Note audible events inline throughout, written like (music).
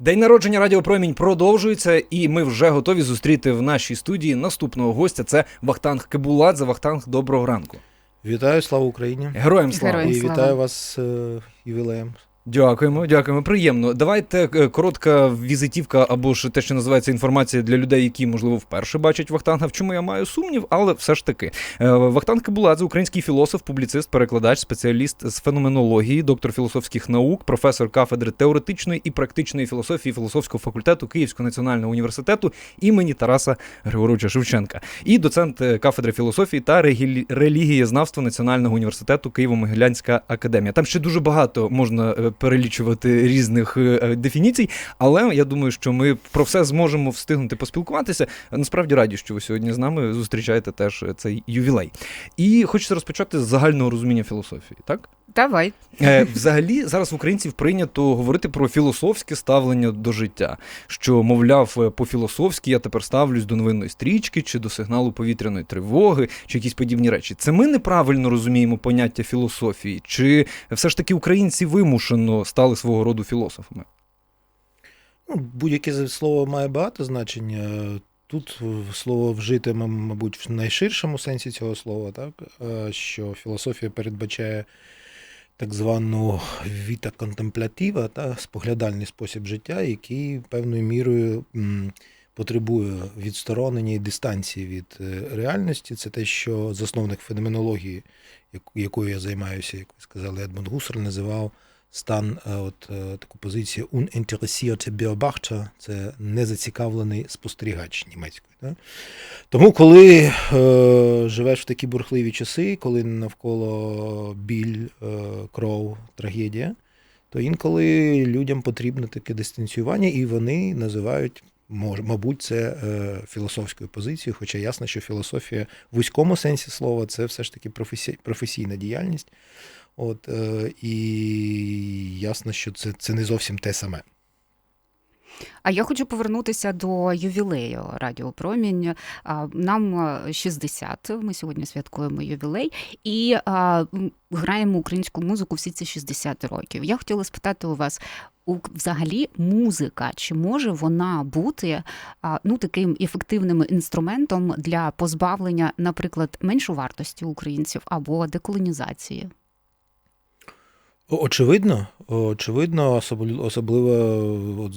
День народження Радіопромінь продовжується, і ми вже готові зустріти в нашій студії наступного гостя. Це Вахтанг Кебуладзе. Вахтанг, доброго ранку. Вітаю, слава Україні! Героям слава! Героям І слава. вітаю вас з е, ювілеєм. Дякуємо, дякуємо. Приємно. Давайте е, коротка візитівка або ж те, що називається інформація для людей, які можливо вперше бачать Вахтанга. В чому я маю сумнів, але все ж таки. Е, Вахтанг Кебуладзе, український філософ, публіцист, перекладач, спеціаліст з феноменології, доктор філософських наук, професор кафедри теоретичної і практичної філософії філософського факультету Київського національного університету імені Тараса Григоровича Шевченка і доцент е, кафедри філософії та релігієзнавства Національного університету Києво-Могилянська академія. Там ще дуже багато можна перелічувати різних е, е, дефініцій, але я думаю, що ми про все зможемо встигнути поспілкуватися. Насправді раді, що ви сьогодні з нами зустрічаєте теж цей ювілей. І хочеться розпочати з загального розуміння філософії, так? Давай. Е, Взагалі, зараз українців прийнято говорити про філософське ставлення до життя. Що, мовляв, е, по-філософськи я тепер ставлюсь до новинної стрічки, чи до сигналу повітряної тривоги, чи якісь подібні речі. Це ми неправильно розуміємо поняття філософії, чи все ж таки українці вимушено стали свого роду філософами? Ну, будь-яке слово має багато значення. Тут е, слово вжите, мабуть, в найширшому сенсі цього слова, так? Що філософія передбачає так звану віта контемплятива, та споглядальний спосіб життя, який певною мірою потребує відсторонення і дистанції від е, реальності. Це те, що засновник феноменології, якою я займаюся, як ви сказали, Едмунд Гусар називав стан е, от е, таку позицію uninteressierte Beobachter, це незацікавлений спостерігач німецькою. Да? Тому, коли е, живеш в такі бурхливі часи, коли навколо біль, е, кров, трагедія, то інколи людям потрібно таке дистанціювання, і вони називають. Мабуть, це е, філософською позицією, хоча ясно, що філософія в вузькому сенсі слова це все ж таки професій, професійна діяльність. От, е, і ясно, що це, це не зовсім те саме. А я хочу повернутися до ювілею Радіо Промінь. Нам е, 60, Ми сьогодні святкуємо ювілей і граємо українську музику всі ці 60 років. Я хотіла спитати у вас. Взагалі музика, чи може вона бути ну таким ефективним інструментом для позбавлення, наприклад, меншовартості українців або деколонізації? Очевидно, очевидно, особливо,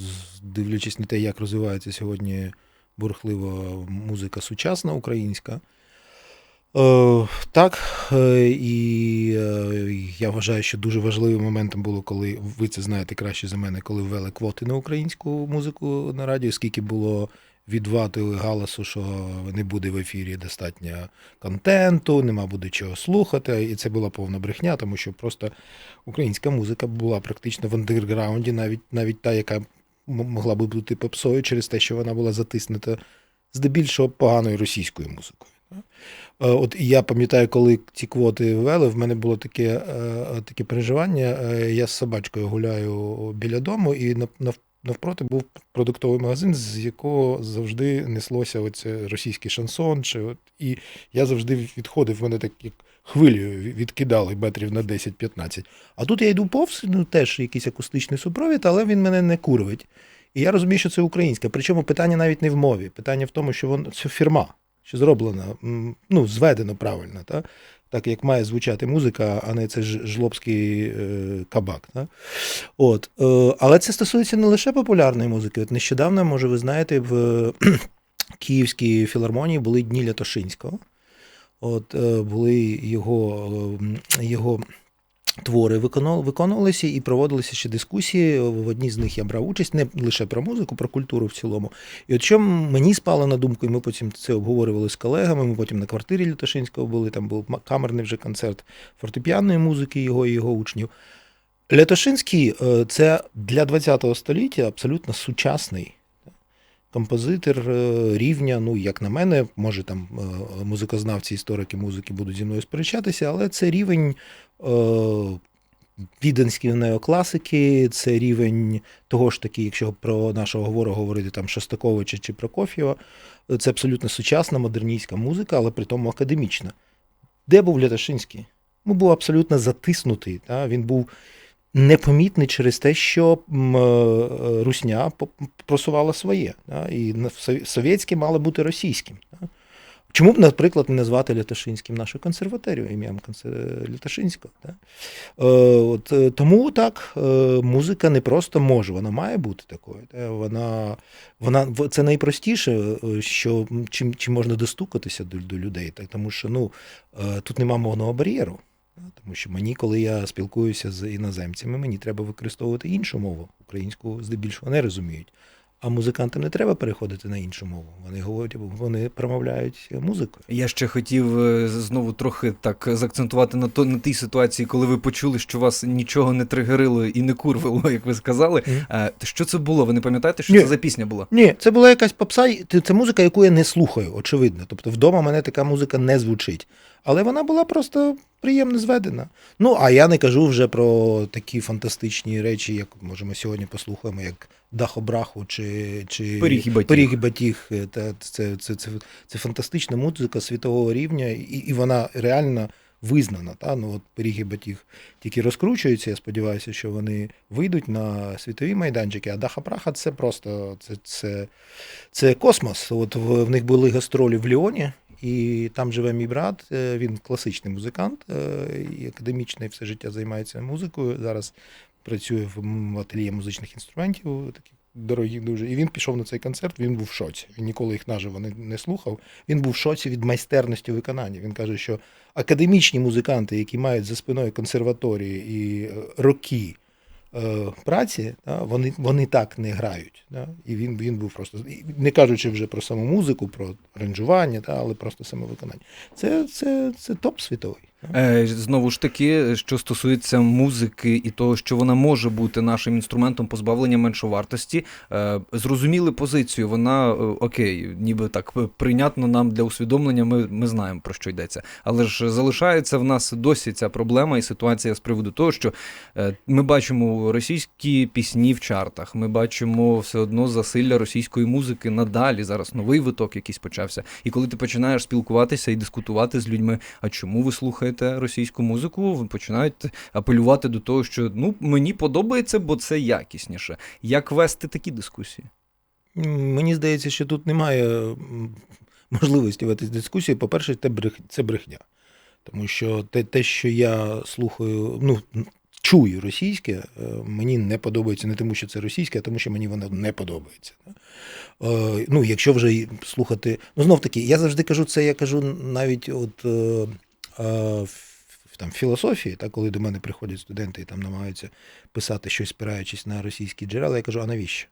дивлячись на те, як розвивається сьогодні бурхлива музика сучасна українська. Е, так, е, і е, я вважаю, що дуже важливим моментом було, коли ви це знаєте краще за мене, коли ввели квоти на українську музику на радіо, скільки було відвати галасу, що не буде в ефірі достатньо контенту, нема буде чого слухати. І це була повна брехня, тому що просто українська музика була практично в андерграунді, навіть навіть та, яка могла би бути попсою через те, що вона була затиснута здебільшого поганою російською музикою. Е, От я пам'ятаю, коли ці квоти ввели, в мене було таке, е, таке переживання. Е, Я з собачкою гуляю біля дому, і навпроти був продуктовий магазин, з якого завжди неслося оце російський шансон. Чи от, і я завжди відходив, мене так як хвилею відкидали метрів на 10-15. А тут я йду повз, ну теж якийсь акустичний супровід, але він мене не курвить. І я розумію, що це українське. Причому питання навіть не в мові. Питання в тому, що воно це фірма, що зроблено, м, ну, зведено правильно, та? Так як має звучати музика, а не це жлобський е, кабак. Да? От, е, але це стосується не лише популярної музики. От нещодавно, може, ви знаєте, в (clears throat) Київській філармонії були дні Лятошинського. От е, були його, е, його твори виконувалися і проводилися ще дискусії. В одній з них я брав участь не лише про музику, про культуру в цілому. І от що мені спало на думку, і ми потім це обговорювали з колегами. Ми потім на квартирі Лятошинського були. Там був камерний вже концерт фортепіанної музики його і його учнів. Лятошинський е, це для ХХ століття абсолютно сучасний композитор е, рівня, ну, як на мене, може там е, музикознавці, історики музики будуть зі мною сперечатися, але це рівень е, віденської неокласики, це рівень того ж таки, якщо про нашого говору говорити там Шостаковича чи Прокоф'єва, це абсолютно сучасна модерністська музика, але при тому академічна. Де був Ляташинський? Ну, був абсолютно затиснутий. Та? Він був непомітний через те, що е, Русня просувала своє. І совєтське мало бути російським. Чому б, наприклад, не назвати Лятошинським нашу консерваторію ім'ям Лятошинського? Да? Е, от, е, тому так, музика не просто може, вона має бути такою. Да? Вона, вона, це найпростіше, що чим, чим можна достукатися до, до людей. Так? Тому що ну, тут нема мовного бар'єру. Тому що мені, коли я спілкуюся з іноземцями, мені треба використовувати іншу мову. Українську здебільшого не розуміють. А музикантам не треба переходити на іншу мову. Вони говорять, вони промовляють музикою. Я ще хотів е, знову трохи так заакцентувати на то на тій ситуації, коли ви почули, що вас нічого не тригерило і не курвило, як ви сказали. Е, Що це було? Ви не пам'ятаєте, що Ні. це за пісня була? Ні, це була якась попса, це музика, яку я не слухаю, очевидно. Тобто вдома мене така музика не звучить. Але вона була просто приємно зведена. Ну, а я не кажу вже про такі фантастичні речі, як можемо сьогодні послухаємо, як Дахобраху чи, чи Пиріг і батіг. Пиріг і батіг. Е, Та, це, це, це, це фантастична музика світового рівня, і, і вона реально визнана. Та? Ну, от Пиріг і батіг тільки розкручуються. Я сподіваюся, що вони вийдуть на світові майданчики. А Даха Праха це просто це, це, це космос. От в, в них були гастролі в Ліоні. І там живе мій брат, е, він класичний музикант, е, і академічний все життя займається музикою. Зараз працює в ательє музичних інструментів, таких дорогих дуже. І він пішов на цей концерт, він був в шоці. Він ніколи їх наживо не, не слухав. Він був в шоці від майстерності виконання. Він каже, що академічні музиканти, які мають за спиною консерваторії і е, роки праці, да, вони, вони так не грають. Да? І він, він був просто, не кажучи вже про саму музику, про аранжування, да, але просто саме виконання. Це, це, це топ світовий. Е, Знову ж таки, що стосується музики і того, що вона може бути нашим інструментом позбавлення меншовартості, е, зрозуміли позицію. Вона е, окей, ніби так прийнятно нам для усвідомлення. Ми, ми знаємо про що йдеться. Але ж залишається в нас досі ця проблема і ситуація з приводу того, що ми бачимо російські пісні в чартах. Ми бачимо все одно засилля російської музики надалі. Зараз новий виток якийсь почався. І коли ти починаєш спілкуватися і дискутувати з людьми, а чому ви слухаєте російську музику, вони починають апелювати до того, що ну мені подобається, бо це якісніше. Як вести такі дискусії? Мені здається, що тут немає можливості в цій дискусії. По-перше, це брех- це брехня. Тому що те, те, що я слухаю, ну, чую російське, е, мені не подобається не тому, що це російське, а тому, що мені воно не подобається. Е, Ну, якщо вже слухати. Ну, знов таки, я завжди кажу це, я кажу навіть от. Е, в- Там, філософії, та, коли до мене приходять студенти і там намагаються писати щось, спираючись на російські джерела, я кажу, а навіщо?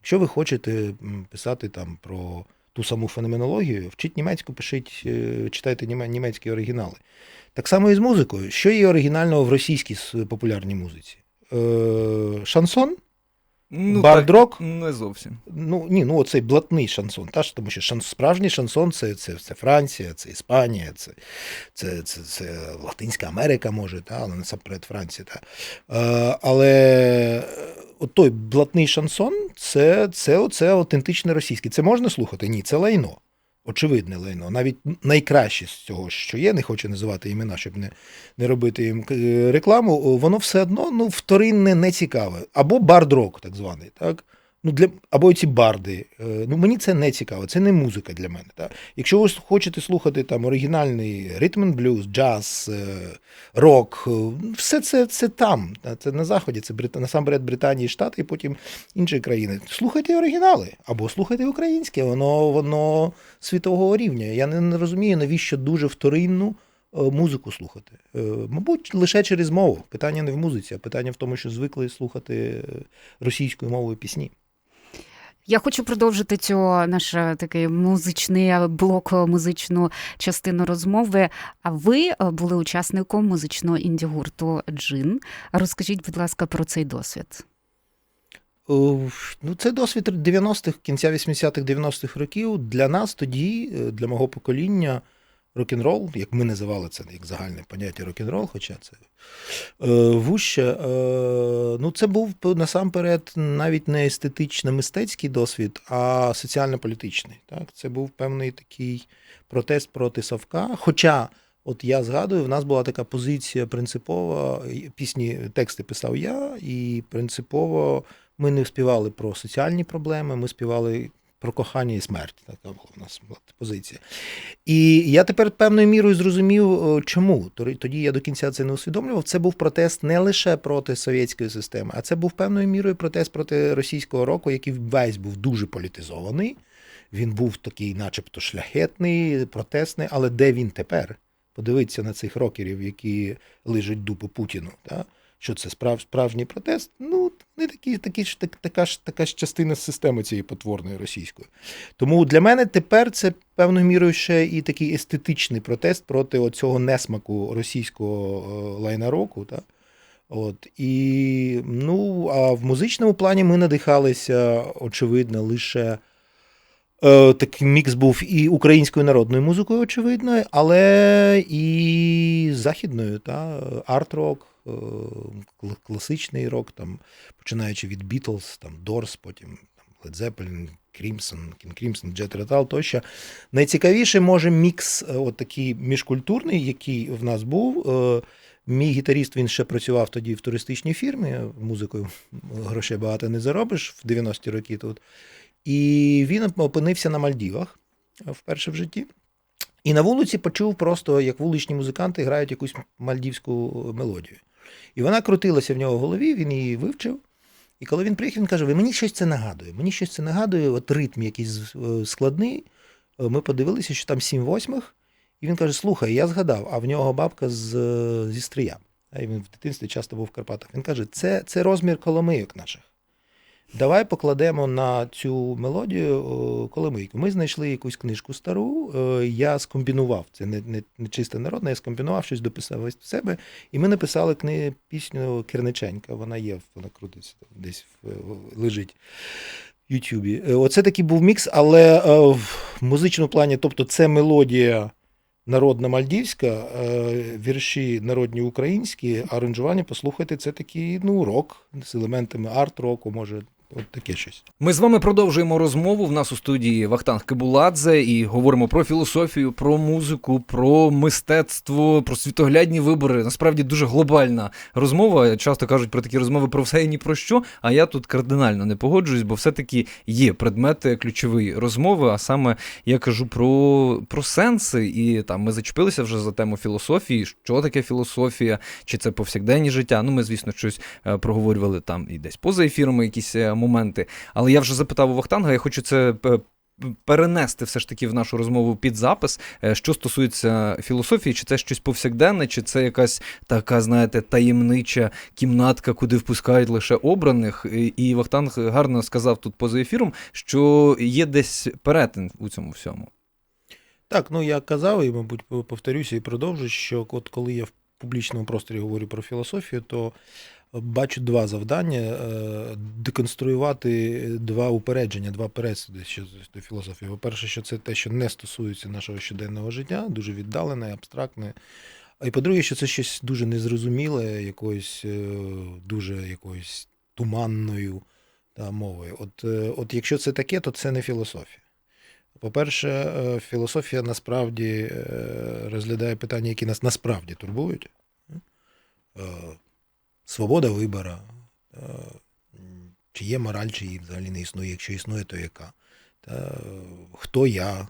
Якщо ви хочете писати там про ту саму феноменологію, вчіть німецьку, пишіть, е, читайте німецькі оригінали. Так само і з музикою. Що є оригінального в російській популярній музиці? Е, шансон, Ну, бард-рок. так, не зовсім. Ну ні, ну оцей блатний шансон. Та ж тому що шанс, справжній шансон це, це, це Франція, це Іспанія, це, це, це, це Латинська Америка, може, та, але насамперед Франція. Та. Е, але е, от той блатний шансон це, це, це, автентичне російське. Це можна слухати? Ні, це лайно. Очевидне лайно. Навіть найкраще з цього, що є, не хочу називати імена, щоб не, не робити їм е, рекламу, воно все одно ну, вторинне, не цікаве. Або бард-рок, так званий. Так? Ну, для, або ці барди. Е, Ну, мені це не цікаво, це не музика для мене. Так? Якщо ви хочете слухати там оригінальний ритм блюз, джаз, е, рок, е, все це, це там. Це на Заході, це Брит... насамперед Британії, Штати і потім інші країни. Слухайте оригінали або слухайте українське, воно, воно світового рівня. Я не, розумію, навіщо дуже вторинну музику слухати. Мабуть, лише через мову. Питання не в музиці, а питання в тому, що звикли слухати російською мовою пісні. Я хочу продовжити цю наш е, такий музичний блок, е, музичну частину розмови. А ви е, були учасником музичного інді-гурту Джин. Розкажіть, будь ласка, про цей досвід. Ну, це досвід 90-х, кінця 80-х, 90-х років. Для нас тоді, е, для мого покоління, рок-н-рол, як ми називали це як загальне поняття рок-н-рол, хоча це е, вуще, е, ну це був насамперед навіть не естетично-мистецький досвід, а соціально-політичний. Так? Це був певний такий протест проти Савка. Хоча От я згадую, в нас була така позиція принципова. Пісні, тексти писав я, і принципово ми не співали про соціальні проблеми, ми співали про кохання і смерть. Така була в нас була позиція. І я тепер певною мірою зрозумів, е, чому. Тоді я до кінця це не усвідомлював. Це був протест не лише проти совєтської системи, а це був певною мірою протест проти російського року, який весь був дуже політизований. Він був такий, начебто, шляхетний, протестний, але де він тепер? Подивитися на цих рокерів, які лижуть дупу Путіну. Та? Що це справ, справжній протест? Ну, не такі, такі ж, так, така, ж, така ж частина системи цієї потворної російської. Тому для мене тепер це певною мірою ще і такий естетичний протест проти оцього несмаку російського е, лайна року. Та? От, і, ну, а в музичному плані ми надихалися, очевидно, лише. Е, такий мікс був і українською народною музикою, очевидно, але і західною, та арт-рок, класичний рок, там, починаючи від Beatles, там, Doors, потім там, Led Zeppelin, Crimson, King Crimson, Jet Rotal тощо. Найцікавіше, може, мікс е, от такий міжкультурний, який в нас був. Е, Мій гітаріст він ще працював тоді в туристичній фірмі. Музикою грошей багато не заробиш в 90-ті роки тут. І він опинився на Мальдівах е, вперше в житті. І на вулиці почув просто, як вуличні музиканти грають якусь мальдівську мелодію. І вона крутилася в нього в голові, він її вивчив. І коли він приїхав, він каже: Ви мені щось це нагадує. Мені щось це нагадує, от ритм якийсь е, складний. Е, Ми подивилися, що там сім восьмих. І він каже: Слухай, я згадав, а в нього бабка з, е, зі стрия. А він в дитинстві часто був в Карпатах. Він каже: це, це розмір коломийок наших. Давай покладемо на цю мелодію о, коломийку. Ми знайшли якусь книжку стару, е, я скомбінував. Це не, не, не чисте народне, я скомбінував щось, дописав в себе. І ми написали кни, пісню Керниченка. Вона є, вона крутиться десь в- в- лежить Ютубі. Е, Оце такий був мікс, але е, в музичному плані, тобто це мелодія народна мальдівська, е, вірші народні українські, аранжування, послухайте, це такий ну, рок з елементами арт-року, може, от таке щось. Ми з вами продовжуємо розмову. В нас у студії Вахтанг Кибуладзе і говоримо про філософію, про музику, про мистецтво, про світоглядні вибори. Насправді дуже глобальна розмова. Часто кажуть про такі розмови про все і ні про що. А я тут кардинально не погоджуюсь, бо все-таки є предмети ключової розмови. А саме я кажу про, про сенси, і там ми зачепилися вже за тему філософії. Що таке філософія, чи це повсякденні життя? Ну, ми, звісно, щось е, проговорювали там і десь поза ефірами якісь е, моменти. Але я вже запитав у Вахтанга, я хочу це е, перенести все ж таки в нашу розмову під запис. Е, Що стосується філософії, чи це щось повсякденне, чи це якась така, знаєте, таємнича кімнатка, куди впускають лише обраних. І- Вахтанг гарно сказав тут поза ефіром, що є десь перетин у цьому всьому. Так, ну я казав, і, мабуть, повторюся і продовжу, що от коли я в публічному просторі говорю про філософію, то бачу два завдання: е, деконструювати два упередження, два пересуди щодо до філософії. По-перше, що це те, що не стосується нашого щоденного життя, дуже віддалене, абстрактне. А і по-друге, що це щось дуже незрозуміле, якоюсь е, дуже якоюсь туманною та, мовою. От, е, от якщо це таке, то це не філософія. По-перше, філософія насправді розглядає питання, які нас насправді турбують. Свобода вибору, е, чи є мораль, чи її взагалі не існує, якщо існує, то яка. Та, хто я,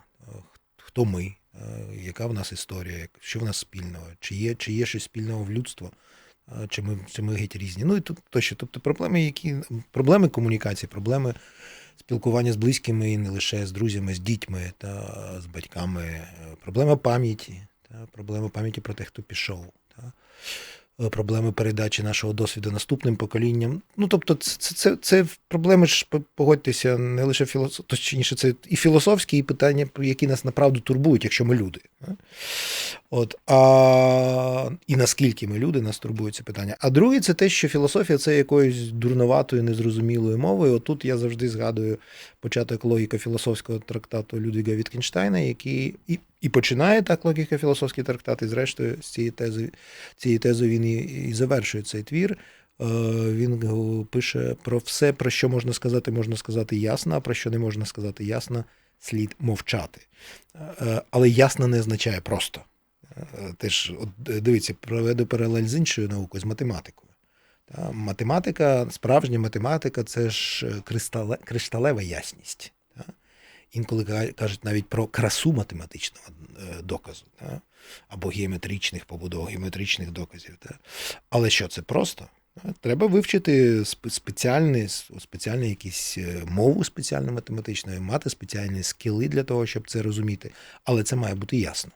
хто ми, е, яка в нас історія, що в нас спільного, чи є, чи є щось спільного в людство, е, чи ми, чи ми геть різні. Ну і тут тощо. Тобто проблеми, які проблеми комунікації, проблеми спілкування з близькими і не лише з друзями, з дітьми та з батьками, е, проблема пам'яті, та проблема пам'яті про те, хто пішов. Та Проблеми передачі нашого досвіду наступним поколінням. Ну, тобто, це, це, це, проблеми ж, погодьтеся, не лише філософ... точніше, це і філософські, і питання, які нас направду турбують, якщо ми люди. е. От, а, і наскільки ми люди, нас турбують це питання. А друге, це те, що філософія це якоюсь дурноватою, незрозумілою мовою. Отут я завжди згадую початок логіко-філософського трактату Людвіга Віткенштейна, який і, і починає так логіко-філософський трактат, і зрештою з цієї тези, цієї тези він і, і завершує цей твір. Е, Він пише про все, про що можна сказати, можна сказати ясно, а про що не можна сказати ясно, слід мовчати. Е, Але ясно не означає просто. Е, Теж, от, е, дивіться, проведу паралель з іншою наукою, з математикою. Математика, справжня математика це ж е, кришталева ясність. Інколи ка- кажуть навіть про красу математичного е, доказу, да? або геометричних побудов, геометричних доказів. Да? Але що це просто? Треба вивчити спеціальні, спеціальні якийсь е, мову спеціально математичну, мати спеціальні скіли для того, щоб це розуміти. Але це має бути ясно.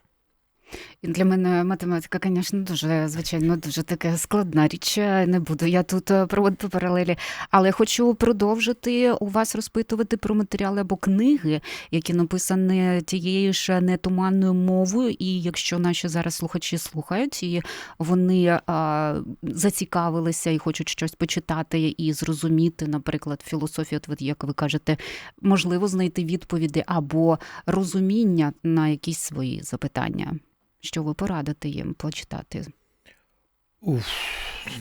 І Для мене математика, звісно, дуже звичайно дуже така складна річ. Не буду я тут е, проводити паралелі, але хочу продовжити у вас розпитувати про матеріали або книги, які написані тією ж нетуманною мовою. І якщо наші зараз слухачі слухають, і вони а, зацікавилися і хочуть щось почитати і зрозуміти, наприклад, філософію, от як ви кажете, можливо знайти відповіді або розуміння на якісь свої запитання. Що ви порадите їм почитати? Уф.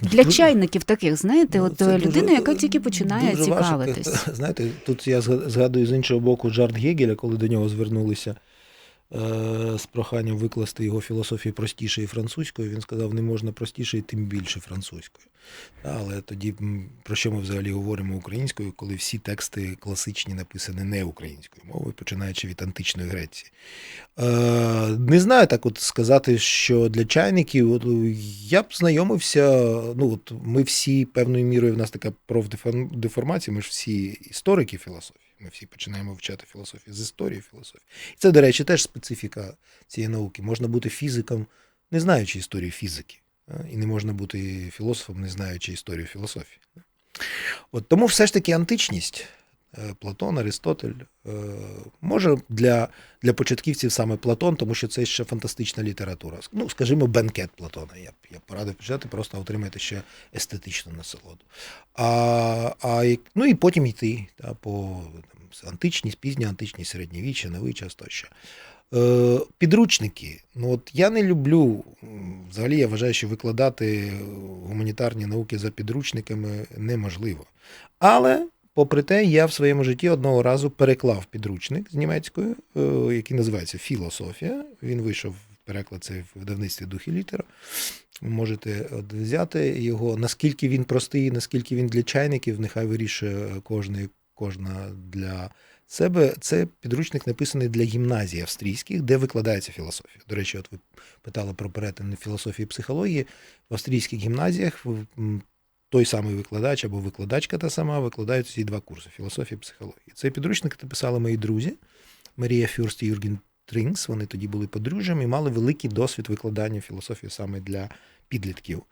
Для чайників таких, знаєте, Ну, от е, дуже- людина, яка тільки починає дуже важко. цікавитись. (laughs) Знаєте, тут я згадую з іншого боку жарт Гегеля, коли до нього звернулися з проханням викласти його філософію простішою французькою. Він сказав, не можна простіше і тим більше французькою. Але тоді про що ми взагалі говоримо українською, коли всі тексти класичні написані не українською мовою, починаючи від античної Греції. Е, не знаю так от сказати, що для чайників я б знайомився. Ну, от ми всі певною мірою в нас така профдеформація, ми ж всі історики філософії. Ми всі починаємо вивчати філософію з історії філософії. І це, до речі, теж специфіка цієї науки. Можна бути фізиком, не знаючи історію фізики. І не можна бути філософом, не знаючи історію філософії. От тому все ж таки античність, е, Платон, Аристотель, е, може для, для початківців саме Платон, тому що це ще фантастична література. Ну, скажімо, бенкет Платона. Я б я порадив почитати, просто отримати ще естетичну насолоду. А, а, ну і потім йти та, по античність, пізня античність, середньовіччя, новий час тощо. Е, підручники. Ну, от я не люблю, взагалі я вважаю, що викладати гуманітарні науки за підручниками неможливо. Але, попри те, я в своєму житті одного разу переклав підручник з німецькою, е, який називається Філософія. Він вийшов переклад це в видавництві Дух і літера. Можете от взяти його, наскільки він простий, наскільки він для чайників, нехай вирішує кожний, кожна для себе. Це підручник написаний для гімназій австрійських, де викладається філософія. До речі, от ви питали про перетин філософії і психології. В австрійських гімназіях той самий викладач або викладачка та сама викладають ці два курси філософія і психологія. Цей підручник написали мої друзі Марія Фюрст і Юрген Трінкс. Вони тоді були подружжями і мали великий досвід викладання філософії саме для підлітків.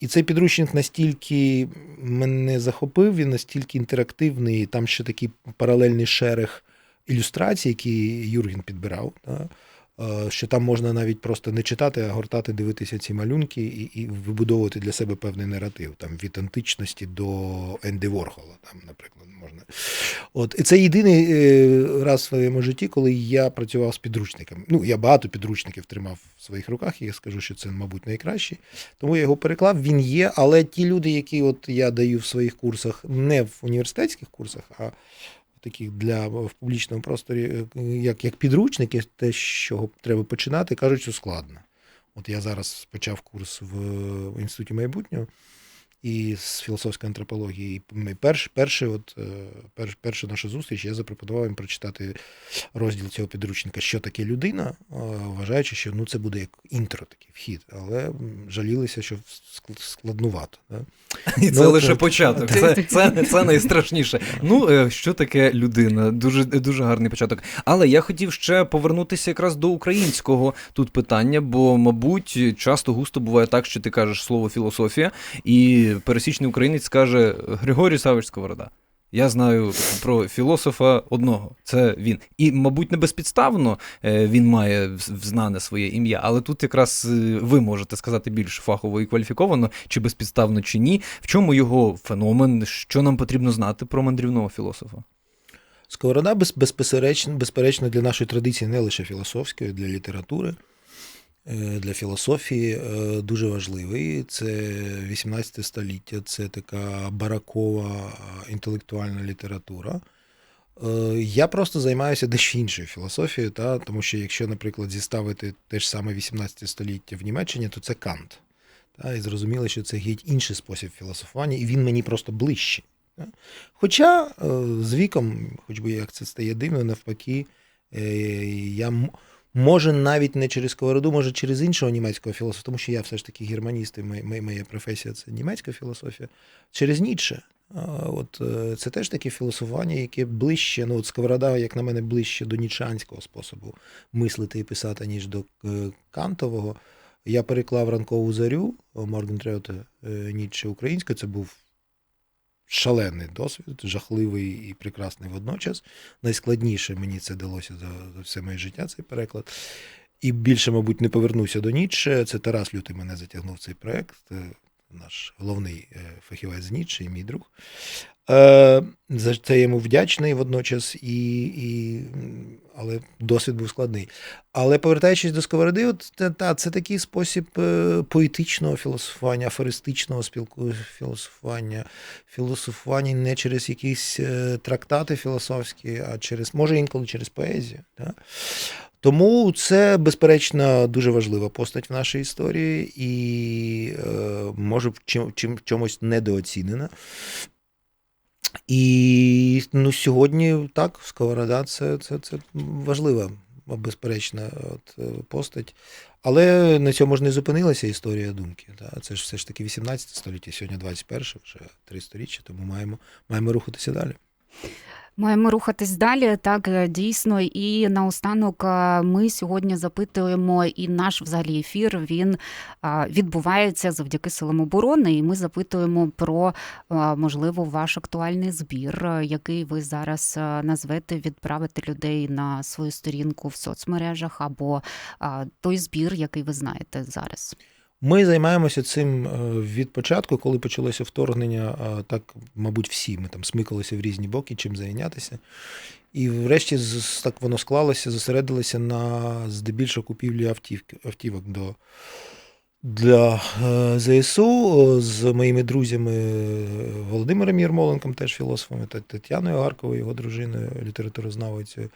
І цей підручник настільки мене захопив, він настільки інтерактивний, там ще такий паралельний шерех ілюстрацій, які Юрген підбирав. Да? Е, Що там можна навіть просто не читати, а гортати, дивитися ці малюнки і, і вибудовувати для себе певний наратив, там від античності до Енді Ворхола, там, наприклад, можна. От і це єдиний е, раз в своєму житті, коли я працював з підручниками. Ну, я багато підручників тримав в своїх руках, і я скажу, що це, мабуть, найкращий. Тому я його переклав. Він є, але ті люди, які от я даю в своїх курсах, не в університетських курсах, а таких для в публічному просторі, е, як, як підручники, те, з чого треба починати, кажуть, що складно. От я зараз почав курс в, в інституті майбутнього і з філософської антропології. І перш, перше, от, е, перш, перша наша зустріч, я запропонував їм прочитати розділ цього підручника, що таке людина, е, вважаючи, що ну, це буде як інтро, такий вхід. Але жалілися, що ск- складнувато. Да? І це Ну, лише так. початок. Це, це, це найстрашніше. Ну, е, що таке людина? Дуже, дуже гарний початок. Але я хотів ще повернутися якраз до українського тут питання, бо, мабуть, часто густо буває так, що ти кажеш слово філософія, і пересічний українець каже Григорій Савич Сковорода. Я знаю про філософа одного, це він. І, мабуть, не безпідставно е, він має знане своє ім'я, але тут якраз е, ви можете сказати більш фахово і кваліфіковано, чи безпідставно, чи ні. В чому його феномен, що нам потрібно знати про мандрівного філософа? Сковорода без, безперечно, безперечно для нашої традиції не лише філософської, для літератури, для філософії е, дуже важливий. Це 18 століття, це така баракова е, інтелектуальна література. Е, Я просто займаюся дещо іншою філософією, та? тому що якщо, наприклад, зіставити те ж саме 18 століття в Німеччині, то це Кант. Та? І зрозуміло, що це геть інший спосіб філософування, і він мені просто ближчий. Та? Хоча е, з віком, хоч би як це стає дивно, навпаки, е, я може навіть не через сковороду, може через іншого німецького філософа, тому що я все ж таки германіст, і моя, професія це німецька філософія, через Ніцше. От е, це теж таке філософування, яке ближче, ну от сковорода, як на мене, ближче до нічанського способу мислити і писати, ніж до е, кантового. Я переклав ранкову зарю Моргентрета Ніцше українською. Це був шалений досвід, жахливий і прекрасний водночас. Найскладніше мені це далося за, все моє життя, цей переклад. І більше, мабуть, не повернуся до Ніцше. Це Тарас Лютий мене затягнув в цей проект. е, Наш головний е, фахівець з Ніцше і мій друг. Е, За це йому вдячний водночас, і, і, але досвід був складний. Але повертаючись до сковороди, от та, це такий спосіб е, поетичного філософування, афористичного спілку філософування, філософування не через якісь е, трактати філософські, а через, може, інколи через поезію. Да? Тому це, безперечно, дуже важлива постать в нашій історії і е, може чим, чим, чомусь недооцінена. І ну, сьогодні так, Сковорода це, це, це важлива, безперечна от, е, постать. Але на цьому ж не зупинилася історія думки. Так? Це ж все ж таки 18 століття, сьогодні 21, вже три сторіччя, тому маємо, маємо рухатися далі. Маємо рухатись далі. Так е, дійсно. І наостанок е, ми сьогодні запитуємо, і наш взагалі ефір він е, відбувається завдяки силам оборони. І ми запитуємо про можливо ваш актуальний збір, який ви зараз назвете відправити людей на свою сторінку в соцмережах, або той збір, який ви знаєте зараз. Ми займаємося цим е, від початку, коли почалося вторгнення. Так, мабуть, всі ми там смикалися в різні боки, чим зайнятися. І врешті так воно склалося, зосередилися на здебільшого купівлі автівки, автівок до, для е, ЗСУ з моїми друзями е, Володимиром Єрмоленком, теж філософом, та Тетяною Гарковою, його дружиною, літературознавицею.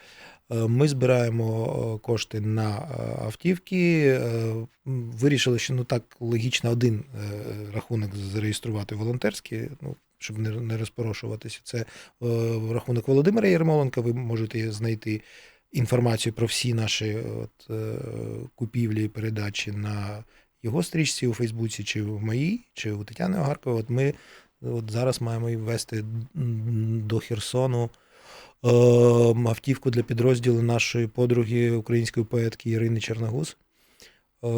Е, Ми збираємо е, кошти на е, автівки. Вирішили, що ну так логічно один рахунок зареєструвати волонтерський, ну, щоб не, розпорошуватися. Це рахунок Володимира Єрмоленка. Ви можете знайти інформацію про всі наші от, купівлі і передачі на його стрічці у Фейсбуці, чи в моїй, чи у Тетяни Огаркової. От ми от зараз маємо ввести до Херсону е, автівку для підрозділу нашої подруги української поетки Ірини Черногуз. Е,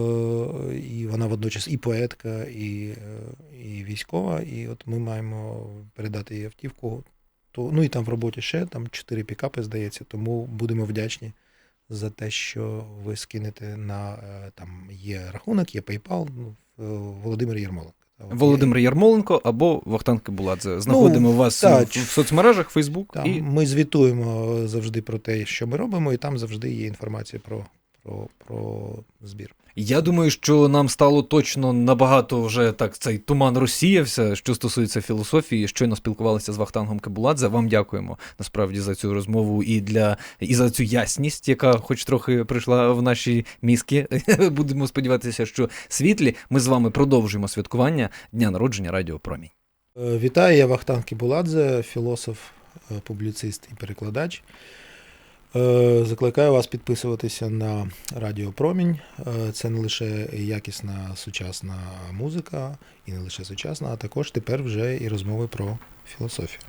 І вона водночас і поетка, і, е, і військова. І от ми маємо передати їй автівку. То, ну і там в роботі ще там чотири пікапи, здається, тому будемо вдячні за те, що ви скинете на там є рахунок, є PayPal, ну, Володимир Єрмоленко. Володимир Ярмоленко або Вахтанг Кибуладзе. Знаходимо вас та, в, в соцмережах, Фейсбук і ми звітуємо завжди про те, що ми робимо, і там завжди є інформація про, про, про збір. Я думаю, що нам стало точно набагато вже так цей туман розсіявся, що стосується філософії. Щойно спілкувалися з Вахтангом Кабуладзе. Вам дякуємо насправді за цю розмову і для і за цю ясність, яка хоч трохи прийшла в наші мізки. (laughs) Будемо сподіватися, що світлі. Ми з вами продовжуємо святкування дня народження Радіо Промінь. Е, Вітаю, я Вахтанг Кібуладзе, філософ, е, публіцист і перекладач. Е, Закликаю вас підписуватися на Радіо Промінь. Е, Це не лише якісна сучасна музика, і не лише сучасна, а також тепер вже і розмови про філософію.